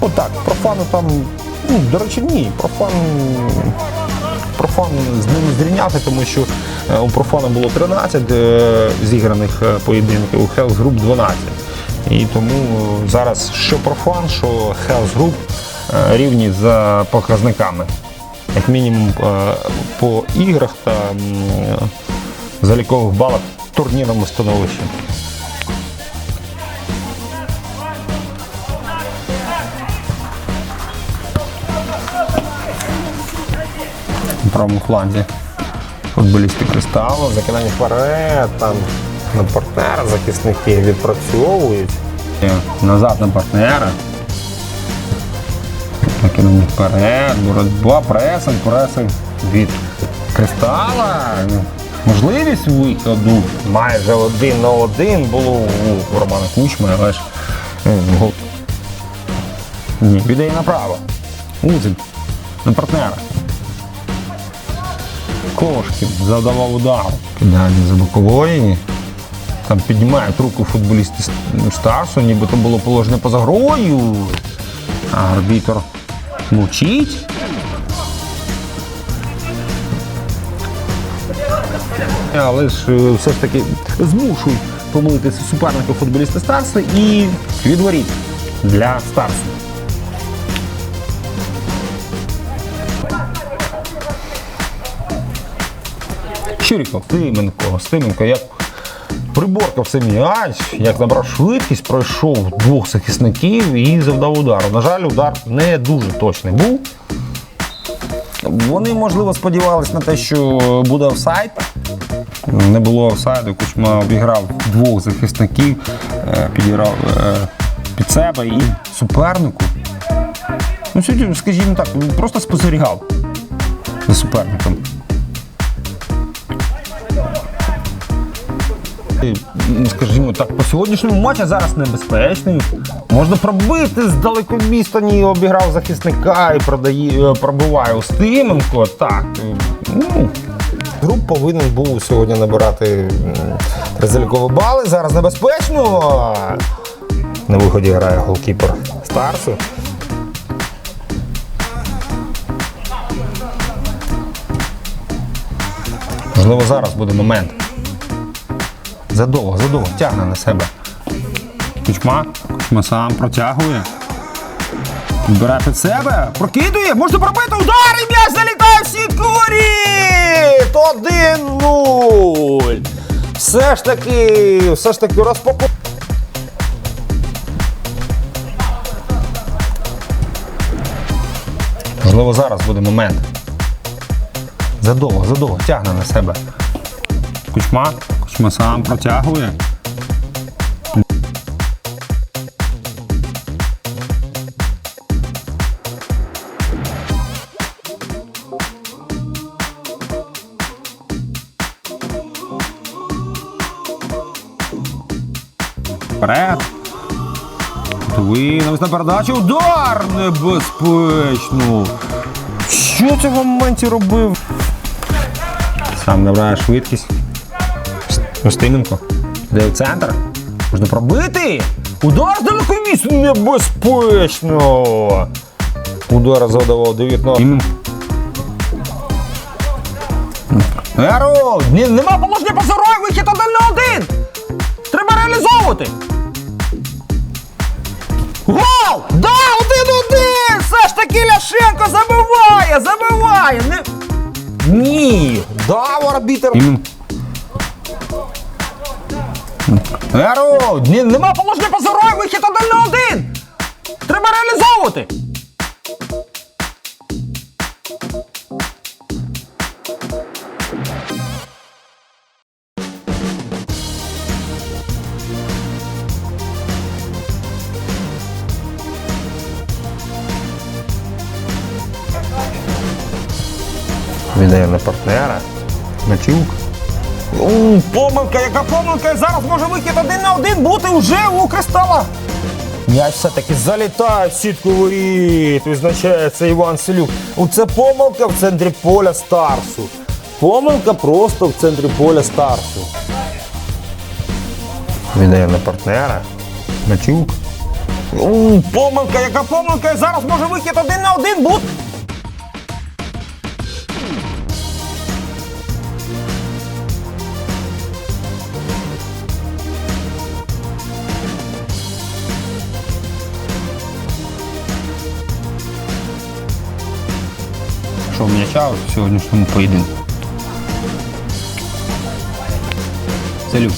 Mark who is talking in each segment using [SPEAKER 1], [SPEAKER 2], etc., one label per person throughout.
[SPEAKER 1] Отак, профану там, ну, до речі, ні, профан. Профан з ними зрівняти, тому що е, у профана було 13 е, зіграних е, поєдинків, у Hell's Group 12. І тому зараз що профан, що Hell's Group рівні за показниками. Як мінімум по іграх та залікових балах в турнірному становищі. Правому фланзі футболісти Кристалу, закидання вперед, там на партнера захисники відпрацьовують. Назад на партнера. Закидання вперед, боротьба, пресинг, пресинг від Кристала. Можливість виходу майже один на один було у Романа Кучми, але ж е, гол. Ні, віддає направо. Узик на партнера. Кошкін завдавав удару. Кидання за бокової. Там піднімають руку футболісти Старсу, ніби то було положення поза грою. А арбітр мовчить. Але ж е, все ж таки змушують помилитися суперника футболіста Старса і відворіт для Старсу. Чуріков, Стименко, Стименко, як приборкав цей м'яч, як набрав швидкість, пройшов двох захисників і завдав удару. На жаль, удар не дуже точний був. Вони, можливо, сподівалися на те, що буде офсайд. Не було офсайду, Кучма обіграв двох захисників, е, підіграв е, під себе і супернику. Ну, сьогодні, скажімо так, він просто спостерігав за суперником. Скажімо так, по сьогоднішньому матчі зараз небезпечний. Можна пробити з далекомістані, обіграв захисника і продає, пробиває Устименко. Так. Ну, груп повинен був сьогодні набирати м, бали. Зараз небезпечно. На виході грає голкіпер Старсу. Можливо, зараз буде момент. Задовго, задовго, тягне на себе. Кучма. Кучма сам протягує. Підбирає під себе. Прокидує. Можна пробити удар і м'яч залітає в сітку воріт! 1-0. Все ж таки, все ж таки розпаку. Можливо, зараз буде момент. Задовго, задовго, тягне на себе. Кучма. Кучма сам протягує. Вперед. Винався на передачу. Удар небезпечно. Що це в моменті робив? Сам набирає швидкість. Устименко. Де в центр? Можна пробити. Удар з далекоміс небезпечно. Удар задавав 19. Еру! Ні, нема положення позорой, вихід один на один! Треба реалізовувати! Гол! Да, один-один! Все ж таки Ляшенко забиває! Забиває! Не... Ні! Дав арбітер! Еру! Ні, нема положення позорой, вихід один на один! Треба реалізовувати! Віддає на партнера. Мачук. У, помилка, яка помилка! І Зараз може вихід один на один бути вже у Кристала. М'яч все-таки залітає в сітку воріт. Визначається Іван Селюк. Оце помилка в центрі поля Старсу. Помилка просто в центрі поля Старсу. Віддає на партнера. Мачук. У, Помилка, яка помилка? Зараз може вихід один на один бут. Що м'яча в сьогоднішньому поєдинку? Целюк.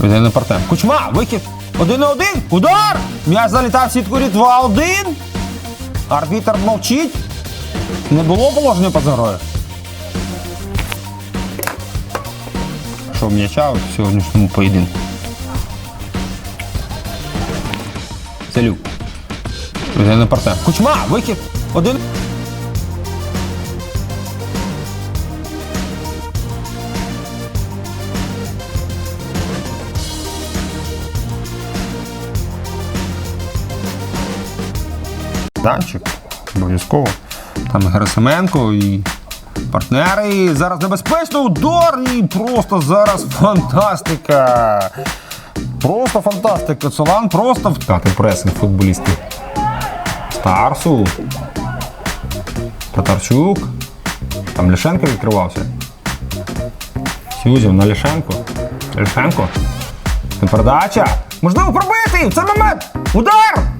[SPEAKER 1] Він не партнер. Кучма, вихід. Один на один. Удар! М'яч залітав в сітку рід 2-1. Арбітр мовчить. Не було положення поза грою. Що м'яча в сьогоднішньому поєдинку? Целюк. Він не партнер. Кучма, вихід. Один. Данчик, обов'язково. Там Герасименко і партнери. І зараз небезпечно удар. І просто зараз фантастика. Просто фантастика. Солан просто втати пресинг футболістів. Старсу. Татарчук. Там Ляшенко відкривався. Сюзів на Ляшенко. Ляшенко. Передача. Можливо пробити! В цей момент! Удар!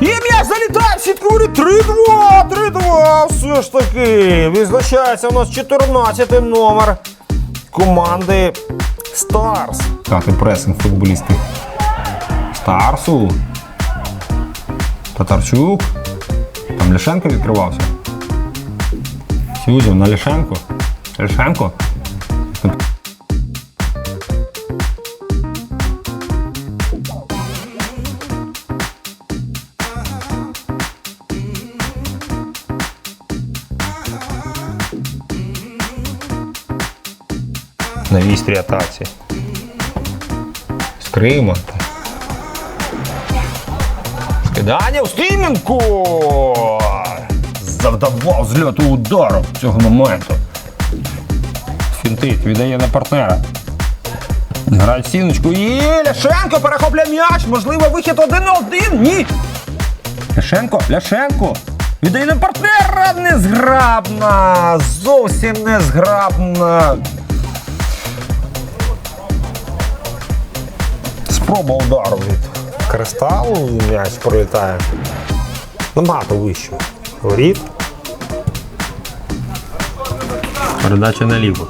[SPEAKER 1] І м'яч залітає в сітку 3-2! 3-2! Все ж таки! Відзначається у нас 14 номер команди Старс. Тати пресинг футболістів. Старсу. Татарчук. Там Ляшенко відкривався. Сюзів на Ляшенко. Ляшенко. На вістрі атаці. З Крима. Скидання Устименко! Завдавав зльоту удару цього моменту. Фінтить, віддає на партнера. Грає в стіночку. І Ляшенко перехоплює м'яч. Можливо, вихід один на один. Ні. Ляшенко, Ляшенко. Віддає на партнера. Незграбна. Зовсім незграбна. Спроба удару від кристалу. М'яч пролітає. Набагато вище. Воріт. Передача наліво.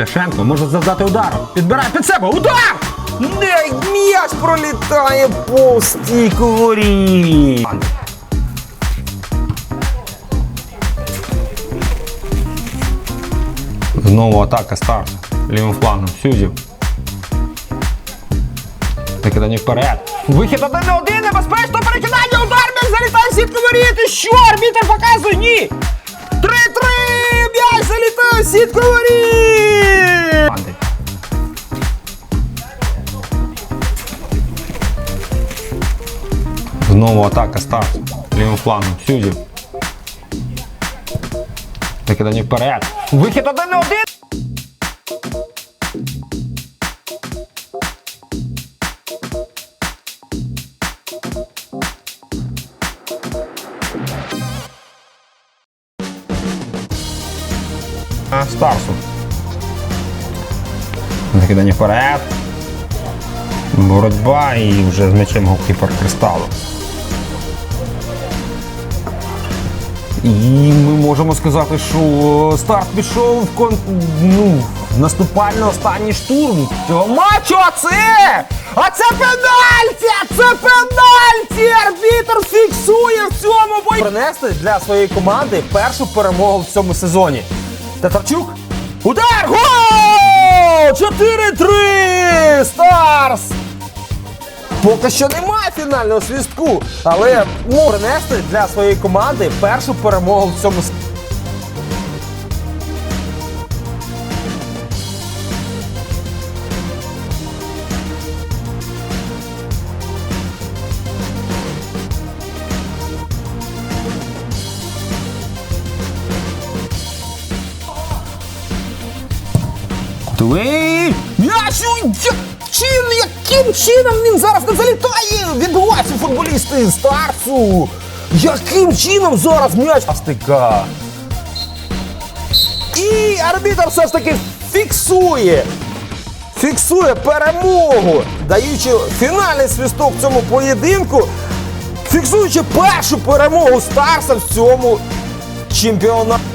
[SPEAKER 1] Ляшенко може завдати удар. Підбирає під себе. Удар! Не, м'яч пролітає повз стійку воріт. Знову атака старт. Лівим флангом. Сюзів. Викидання вперед. Вихід один на один, небезпечно перекидання, удар, м'яч залітає в сітку воріт. І що? Арбітер показує? Ні. 3-3! М'яч залітає в сітку воріт! Знову атака старт. Лівим флангом. Сюзів. Викидання вперед. Вихід один на один. А, Старсу. Закидання вперед. Боротьба і вже з м'ячем голкіпер кристалу. І ми можемо сказати, що старт пішов в кон... ну, наступально останній штурм цього матчу. А це! А це пенальті! А Це пенальті! Арбітр фіксує в цьому бою. Принесли для своєї команди першу перемогу в цьому сезоні. Татарчук. Удар! Гол! 4-3! Старс! Поки що немає фінального свістку, але можуть принести для своєї команди першу перемогу в цьому Кутовий! М'яч! Чин, яким чином він зараз не залітає? Відбуваються футболісти Старцу. Яким чином зараз м'яч стика? І арбітр все ж таки фіксує. Фіксує перемогу, даючи фінальний свисток цьому поєдинку, фіксуючи першу перемогу Старса в цьому чемпіонаті.